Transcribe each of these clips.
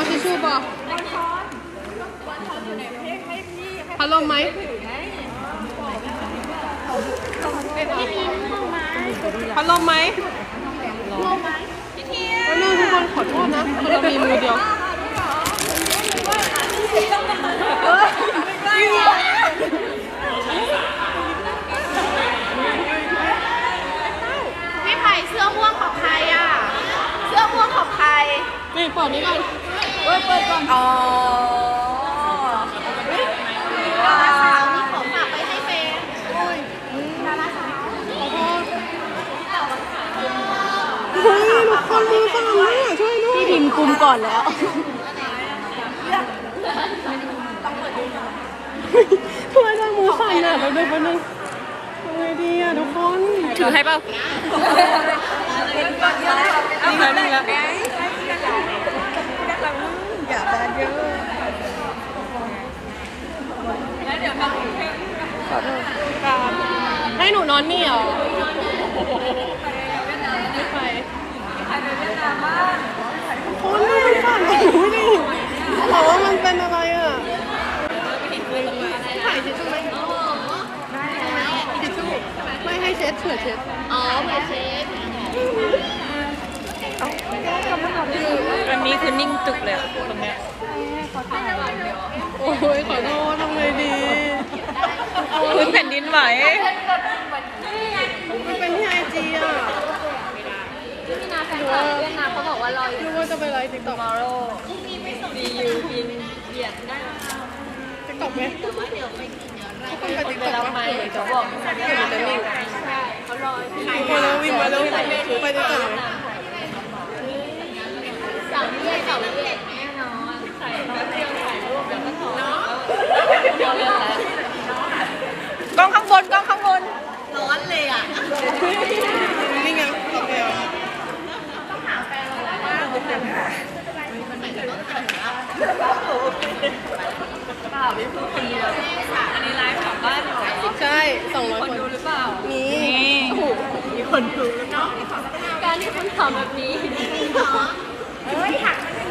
เอาทิชชู่บอกพัดลมไหมพัดลมไหมพัดลมทุกคนขอโทษนะเรามีมือเดียว พี่ไผ่เสื้อม่วงของใครอะ เสื้อม่วงของใคร นี่ปอดนี้ก่อน เปิดเปิ ดาราสาวนี่ของฝากไปให้เฟนอุ้ยดาราสาวขอโทษเฮ้ยทุกคนมือสั่นมากช่วยด้วยพี่พิมพ์กุมก่อนแล้วทำไมได้มือสั่นอะแป๊บนึงแป๊บนึงทำไงดีอะทุกคน ถือให้เปล่านี่ไงนี่แล้ว อย่าแบนเยอะ ให้ห นอนนี่เหรอไม่ไปคนมันสั่นหนูไม่ได้บอกว่ามันเป็นอะไรอะถ่ายทิชชู่ไหมทิชชู่ไม่ให้เช็ดเผื่อเช็ดอ๋อเผื่อเช็ควันนี้คือนิ่งจุกเลยอะตรงเนี้ยโอ้ยขอโทษทำไงดี พื้นแผ่นดินไหว มันเป็นที่ไอจีอะ พี่นาเวียดนามเขาบอกว่ารออยู่ รู้ว่าจะไปไลฟ์ติ๊กต็อก tomorrow see you in เหยียดได้ติ๊กต็อกไหมทุกคนไปติ๊กไปต็อกแล้วไหไหมมจะบอกมันจะนิ่เขารออยู่พอแล้ววิ่งมาแล้วไปติ๊กต็อกไหมสาวเวียดสาวเวียแน่นอนใส่น้องเที่ยวถ่ายรูปแล้วก็ถอดเที่ยวเรื่องแล้วกล้องข้างบนกล้องข้างบน ร้อนเลยอะ นี่ไงโอเคอะ อันนี้ไลฟ์กลับบ้านเหรอใช่สองร้อยคนคนดูหรือเปล่า มีนี่มีคนดูการที่คุณทำแบบนี้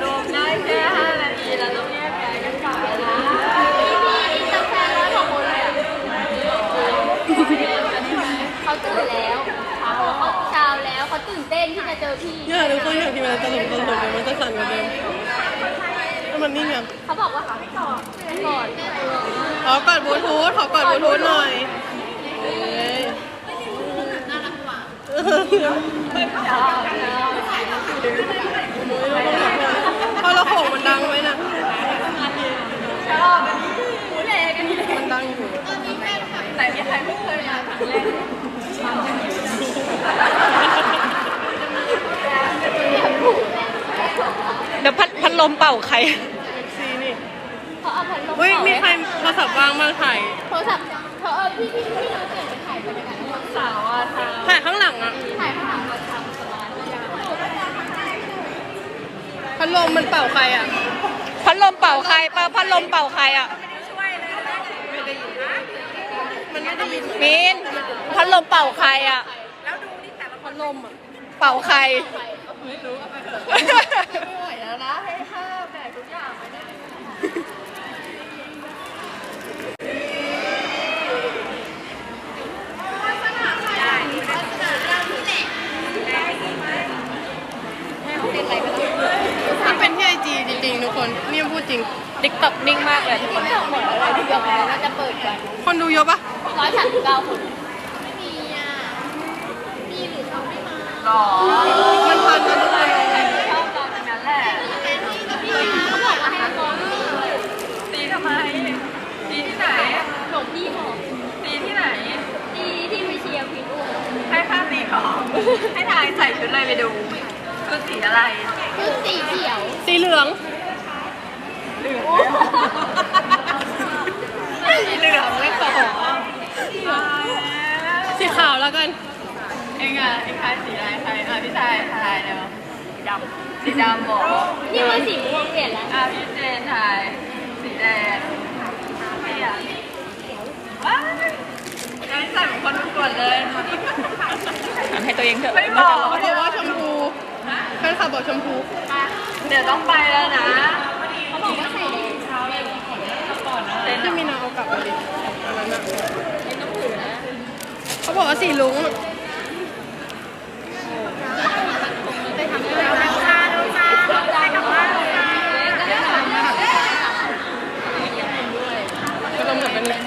รวมได้แค่5นาทีแล้วต้องแยกย้ายกันกลับนะ มีตั้งแฟนร้อยกว่าคนเลยอะเขาตื่นแล้วเขาเช้าแล้วเขาตื่นเต้นที่จะเจอ พี่เนี่ยทุกคนอยากที่มันจะตลกตลกเดี๋ยวมันจะสั่นกว่าเดิมแล้วมันนิ่งอะเขาบอกว่าเขาไม่กอดกอดขอกอดบลูทูธขอกอดบลูทูธหน่อยเอ้ยน่ารักกว่าพอเราโขกมันดังไหมน่ะหูแหลกันนี่มันดังอยู่แต่มีใครไม่เคยมาครั้งแรก เดี๋ยวพัดพัดลมเป่าใคร ซีนี่เขาเอาพัดลมเฮ้ยมีใครโทรศัพท์วางมาถ่ายโทรศัพท์เขาเอาพี่พี่พี่เราเก็บไปถ่ายบรรยากาศทั้งหมดสาวอะทาถ่ายข้างหลังอะถ่ายข้างหลังมาทำสมาธิพัดลมมันเป่าใครอะพัดลมเป่าใครเป่าพัดลมเป่าใครอะมันไม่ได้ยินมินพัดลมเป่าใครอะพัดลมอะ เป่าใคร ไม่รู้เอาไปเถอะไม่ไหวแล้วนะให้ข้าวแบกทุกอย่างไปได้มันเป็นที่ไอจีจริงๆทุกคนนี่พูดจริงติ๊กต็อกนิ่งมากเลยทุกคนหมดอะไรที่ยังเราจะเปิดกันคนดูเยอะปะร้อยสามสิบเก้าคน ไม่มีอะ มีหรือเขาไม่มาหรอ มันพันกันทุกคน ชอบเราทั้งนั้นแหละ เขาบอกว่าให้มองนี่ ตีทำไม ตีที่ไหน หลวงพี่บอก ตีที่ไหน ดีที่ไปเชียร์พี่อุ้ม ให้ข้าตีก่อนให้ทายใส่ชุดอะไรไปดูชุดสีอะไรคือสีเขียวสีเหลืองสีเหลืองไม่ขอสีขาวแล้วกัน เองอะเองทายสีอะไรทายอะพี่ทายทายเดี๋ยวสีดำสีดำบอกนี่ว่าสีม่วงเปลี่ยนแล้วอะพี่เจนทายสีแดงพี่อะว้ายงั้นใส่เหมือนคนประกวดเลย ให้ ตัวเองเถอะเขาบอกว่าชมพูแฟนคลับบอกชมพูเดี๋ยวต้องไปแล้วนะที่มีนาเอากลับมาดิอันนั้นอะเขาบอกว่าสีลุงอะ ไปทำอะไรน้องจ้าน้องจ้าไปกลับบ้านน้องจ้า ก็ต้องเหมือนกันเลย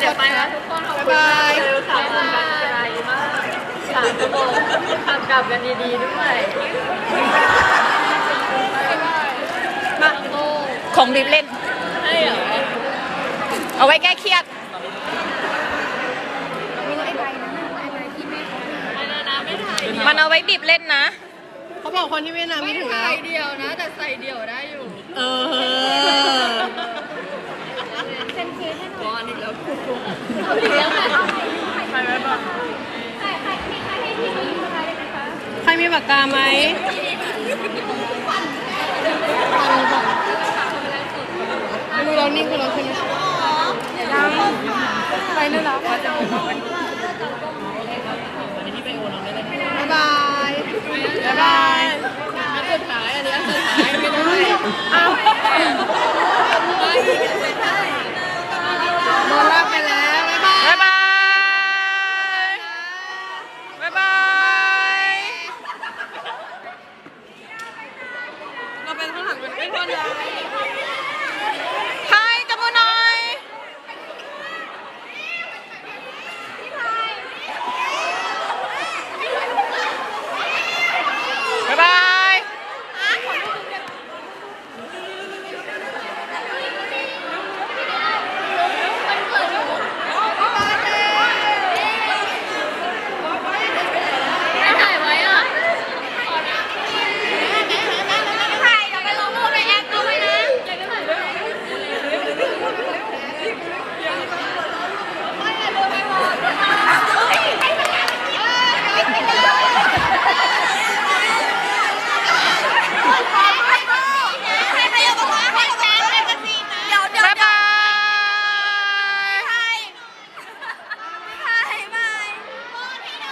เดี๋ยวไปแล้วทุกคน บ๊ายบาย สามคนกันไกลมากสามชั่วโมงขับกลับกันดีๆด้วยมา ของดิบเล่นให้เหรอเอาไว้แก้เครียดไอ้ใบนั้นน่ะไอ้ใบที่แม่เขามันเอาไว้บีบเล่นนะ เขาบอกคนที่เวียดนามไม่ถึงแล้วเดียวนะ แต่ใส่เดี่ยวได้อยู่เออเป็นเคสให้หน่อยไปไว้ก่อนใครใครมีใครให้พี่เขายืมอะไรได้ไหมคะใครมีปากกาไหมดูเรา นิ่คือรถคันนี้ยังไปนู่นแล้ว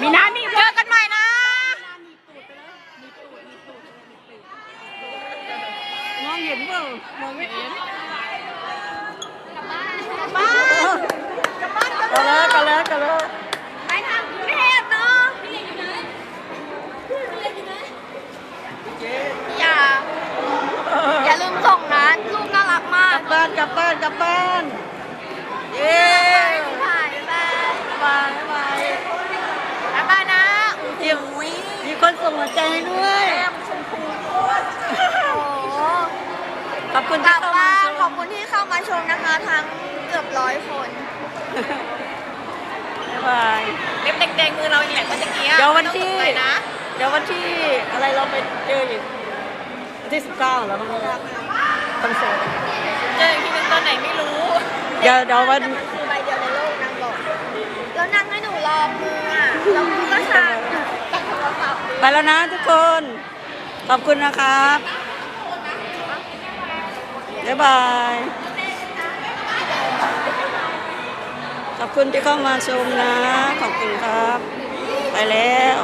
มีนานี่เจอกันใหม่นะ มองเห็นเปล่ามองไม่เห็นบ้านก็แล้วก็แล้วก็แล้วไปทางกรุงเทพเนาะอย่า อย่าลืมส่งนะลูกน่ารักมากกลับบ้านกลับบ้านกลับบ้าน เย้ถ่ายบ๊ายบายบายบาย บ๊ายบายนะ เดี๋ยวมีคน ส่งหัวใจให้ด้วยโอ้โหขอบคุณกที่ลับเข้ามาบ้านชมขอบคุณที่เข้ามาชมนะคะ ทั้งเกือบร้อยคน บ๊ายบาย เล็บแดงๆมือเราอย่างไรเมื่อกี้เดี๋ยววันที่ ไม่ต้องตกใจนะเดี๋ยววันที่อะไรเราไปเจออีกวันที่สิบเก้าแล้วมั้งคอนเสิร์ตเจออีกทีนึงตอนไหนไม่รู้เดี๋ยวเดี๋ยววันคือใบเดียวในโลกนางบอก แล้วนางให้หนูรอมืออะแล้วมือก็สั่นกับโทรศัพท์ ไปแล้วนะทุกคน ขอบคุณนะครับบ๊ายบาย ขอบคุณที่เข้ามาชมนะ ขอบคุณครับ ไปแล้ว